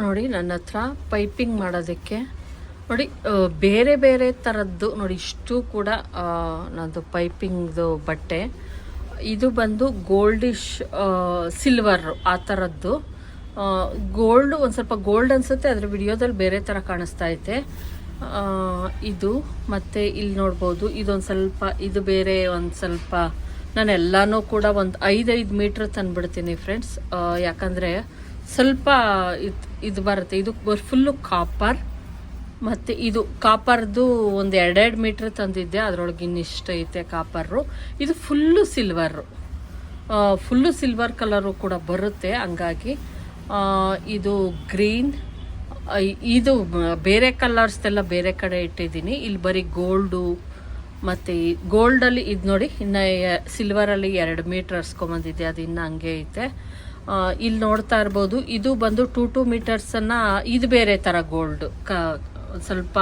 ನೋಡಿ, ನನ್ನ ಹತ್ರ ಪೈಪಿಂಗ್ ಮಾಡೋದಕ್ಕೆ, ನೋಡಿ ಬೇರೆ ಬೇರೆ ಥರದ್ದು ನೋಡಿ, ಇಷ್ಟು ಕೂಡ ನಂದು ಪೈಪಿಂಗ್ದು ಬಟ್ಟೆ. ಇದು ಬಂದು ಗೋಲ್ಡಿಶ್ ಸಿಲ್ವರ್ ಆ ಥರದ್ದು ಗೋಲ್ಡ್, ಒಂದು ಸ್ವಲ್ಪ ಗೋಲ್ಡ್ ಅನ್ಸುತ್ತೆ ಅದರ ವಿಡಿಯೋದಲ್ಲಿ ಬೇರೆ ಥರ ಕಾಣಿಸ್ತಾ ಐತೆ. ಇದು, ಮತ್ತು ಇಲ್ಲಿ ನೋಡ್ಬೋದು, ಇದೊಂದು ಸ್ವಲ್ಪ, ಇದು ಬೇರೆ ಒಂದು ಸ್ವಲ್ಪ ನಾನು ಎಲ್ಲನೂ ಕೂಡ ಒಂದು ಐದೈದು ಮೀಟ್ರ್ ತಂದುಬಿಡ್ತೀನಿ ಫ್ರೆಂಡ್ಸ್ ಯಾಕಂದರೆ ಸ್ವಲ್ಪ ಇದು ಇದು ಬರುತ್ತೆ. ಇದು ಫುಲ್ಲು ಕಾಪರ್ ಮತ್ತು ಇದು ಕಾಪರ್ದು ಒಂದು ಎರಡೆರಡು ಮೀಟ್ರ್ ತಂದಿದ್ದೆ. ಅದರೊಳಗೆ ಇನ್ನಿಷ್ಟು ಐತೆ ಕಾಪರು ಇದು full silver full silver colour ಕೂಡ ಬರುತ್ತೆ. ಹಂಗಾಗಿ ಇದು ಗ್ರೀನ್ ಇದು ಬೇರೆ ಕಲರ್ಸ್ದೆಲ್ಲ ಬೇರೆ ಕಡೆ ಇಟ್ಟಿದ್ದೀನಿ. ಇಲ್ಲಿ ಬರೀ ಗೋಲ್ಡು ಮತ್ತು ಗೋಲ್ಡಲ್ಲಿ ಇದು ನೋಡಿ, ಇನ್ನು ಸಿಲ್ವರಲ್ಲಿ ಎರಡು ಮೀಟ್ರ್ ಹರ್ಸ್ಕೊಂಬಂದಿದ್ದೆ ಅದು ಇನ್ನೂ ಹಂಗೆ ಐತೆ. ಇಲ್ಲಿ ನೋಡ್ತಾ ಇರ್ಬೋದು. ಇದು ಬಂದು ಟೂ ಟೂ ಮೀಟರ್ಸನ್ನು, ಇದು ಬೇರೆ ಥರ ಗೋಲ್ಡ್ ಕ, ಸ್ವಲ್ಪ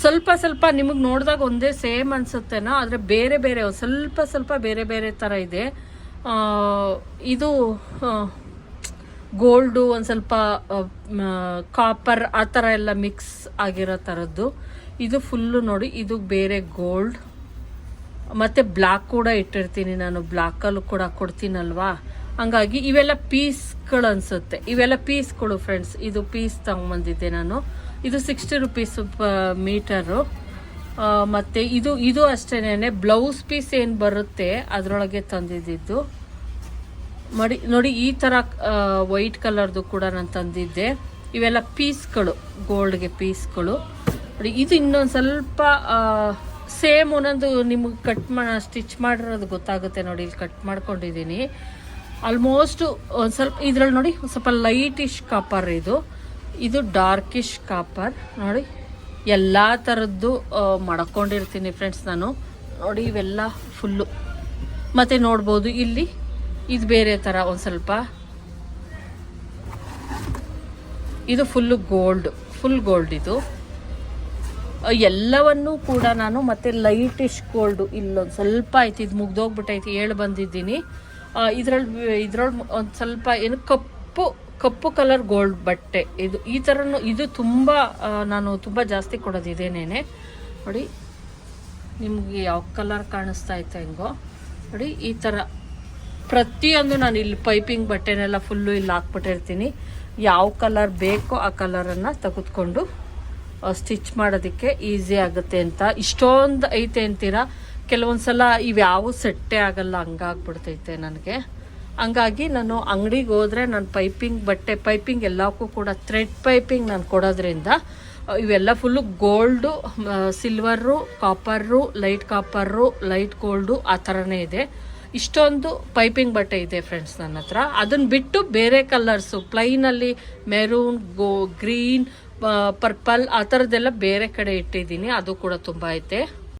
ಸ್ವಲ್ಪ ಸ್ವಲ್ಪ ನಿಮಗೆ ನೋಡಿದಾಗ ಒಂದೇ ಸೇಮ್ ಅನಿಸುತ್ತೇನೋ, ಆದರೆ ಬೇರೆ ಬೇರೆ, ಸ್ವಲ್ಪ ಸ್ವಲ್ಪ ಬೇರೆ ಬೇರೆ ಥರ ಇದೆ. ಇದು ಗೋಲ್ಡು ಒಂದು ಸ್ವಲ್ಪ ಕಾಪರ್ ಆ ಥರ ಎಲ್ಲ ಮಿಕ್ಸ್ ಆಗಿರೋ ಥರದ್ದು ಇದು ಫುಲ್ಲು ನೋಡಿ, ಇದು ಬೇರೆ ಗೋಲ್ಡ್ ಮತ್ತು ಬ್ಲ್ಯಾಕ್ ಕೂಡ ಇಟ್ಟಿರ್ತೀನಿ ನಾನು. ಬ್ಲ್ಯಾಕಲ್ಲೂ ಕೂಡ ಕೊಡ್ತೀನಲ್ವಾ? ಹಂಗಾಗಿ ಇವೆಲ್ಲ ಪೀಸ್ಗಳು ಅನಿಸುತ್ತೆ. ಇವೆಲ್ಲ ಪೀಸ್ಗಳು ಫ್ರೆಂಡ್ಸ್ ಇದು ಪೀಸ್ ತಗೊಂಬಂದಿದ್ದೆ ನಾನು. ಇದು ಸಿಕ್ಸ್ಟಿ ರುಪೀಸ್ ಮೀಟರು. ಮತ್ತು ಇದು ಇದು ಅಷ್ಟೇನೆ ಬ್ಲೌಸ್ ಪೀಸ್ ಏನು ಬರುತ್ತೆ ಅದರೊಳಗೆ ತಂದಿದ್ದು. ಮಡಿ, ನೋಡಿ ಈ ಥರ ವೈಟ್ ಕಲರ್ದು ಕೂಡ ನಾನು ತಂದಿದ್ದೆ. ಇವೆಲ್ಲ ಪೀಸ್ಗಳು ಗೋಲ್ಡ್ಗೆ ಪೀಸ್ಗಳು. ನೋಡಿ, ಇದು ಇನ್ನೊಂದು ಸ್ವಲ್ಪ ಸೇಮ್ ಒಂದೊಂದು ನಿಮಗೆ ಕಟ್ ಮಾ ಸ್ಟಿಚ್ ಮಾಡಿರೋದು ಗೊತ್ತಾಗುತ್ತೆ ನೋಡಿ, ಇಲ್ಲಿ ಕಟ್ ಮಾಡ್ಕೊಂಡಿದ್ದೀನಿ. ಆಲ್ಮೋಸ್ಟ್ ಒಂದು ಸ್ವಲ್ಪ ಇದ್ರಲ್ಲಿ ನೋಡಿ, ಸ್ವಲ್ಪ ಲೈಟಿಶ್ ಕಾಪರ್ ಇದು. ಇದು ಡಾರ್ಕಿಶ್ ಕಾಪರ್ ನೋಡಿ, ಎಲ್ಲ ಥರದ್ದು ಮಡ್ಕೊಂಡಿರ್ತೀನಿ ಮಾಡ್ಕೊಂಡಿರ್ತೀನಿ ಫ್ರೆಂಡ್ಸ್ ನಾನು. ನೋಡಿ, ಇವೆಲ್ಲ ಫುಲ್ಲು ಮತ್ತು ನೋಡ್ಬೋದು ಇಲ್ಲಿ, ಇದು ಬೇರೆ ಥರ ಒಂದು ಸ್ವಲ್ಪ. ಇದು ಫುಲ್ಲು ಗೋಲ್ಡ್ ಫುಲ್ ಗೋಲ್ಡ್ ಇದು. ಎಲ್ಲವನ್ನೂ ಕೂಡ ನಾನು ಮತ್ತೆ ಲೈಟಿಶ್ ಗೋಲ್ಡು ಇಲ್ಲೊಂದು ಸ್ವಲ್ಪ ಆಯ್ತು, ಇದು ಮುಗ್ದೋಗ್ಬಿಟ್ಟೈತಿ, ಹೇಳಿ ಬಂದಿದ್ದೀನಿ. ಇದ್ರಲ್ಲಿ ಇದ್ರೊಳಗೆ ಒಂದು ಸ್ವಲ್ಪ ಏನು ಕಪ್ಪು ಕಪ್ಪು ಕಲರ್ ಗೋಲ್ಡ್ ಬಟ್ಟೆ. ಇದು, ಈ ಥರನೂ ಇದು ತುಂಬ ನಾನು ತುಂಬ ಜಾಸ್ತಿ ಕೊಡೋದಿದೇನೇನೆ ನೋಡಿ, ನಿಮಗೆ ಯಾವ ಕಲರ್ ಕಾಣಿಸ್ತಾ ಇತ್ತು ಹೆಂಗೋ. ನೋಡಿ, ಈ ಥರ ಪ್ರತಿಯೊಂದು ನಾನು ಇಲ್ಲಿ ಪೈಪಿಂಗ್ ಬಟ್ಟೆನೆಲ್ಲ ಫುಲ್ಲು ಇಲ್ಲಿ ಹಾಕ್ಬಿಟ್ಟಿರ್ತೀನಿ. ಯಾವ ಕಲರ್ ಬೇಕೋ ಆ ಕಲರನ್ನು ತೆಗೆದುಕೊಂಡು ಸ್ಟಿಚ್ ಮಾಡೋದಕ್ಕೆ ಈಸಿ ಆಗುತ್ತೆ ಅಂತ. ಇಷ್ಟೊಂದು ಐತೆ ಅಂತೀರಾ? ಕೆಲವೊಂದು ಸಲ ಇವ್ಯಾವೂ ಸೆಟ್ಟೆ ಆಗಲ್ಲ, ಹಂಗಾಗ್ಬಿಡ್ತೈತೆ ನನಗೆ. ಹಂಗಾಗಿ ನಾನು ಅಂಗಡಿಗೆ ಹೋದರೆ ನಾನು ಪೈಪಿಂಗ್, ಬಟ್ಟೆ ಪೈಪಿಂಗ್ ಎಲ್ಲಕ್ಕೂ ಕೂಡ ಥ್ರೆಡ್ ಪೈಪಿಂಗ್ ನಾನು ಕೊಡೋದ್ರಿಂದ ಇವೆಲ್ಲ full gold silver copper light copper light gold ಆ ಥರನೇ ಇದೆ. ಇಷ್ಟೊಂದು ಪೈಪಿಂಗ್ ಬಟ್ಟೆ ಇದೆ ಫ್ರೆಂಡ್ಸ್ ನನ್ನ ಹತ್ರ. ಅದನ್ನು ಬಿಟ್ಟು ಬೇರೆ ಕಲರ್ಸು ಪ್ಲೈನಲ್ಲಿ ಮೆರೂನ್ ಗೋ ಗ್ರೀನ್ ಪರ್ಪಲ್ ಆ ಥರದ್ದೆಲ್ಲ ಬೇರೆ ಕಡೆ ಇಟ್ಟಿದ್ದೀನಿ. ಅದು ಕೂಡ ತುಂಬ ಐತೆ.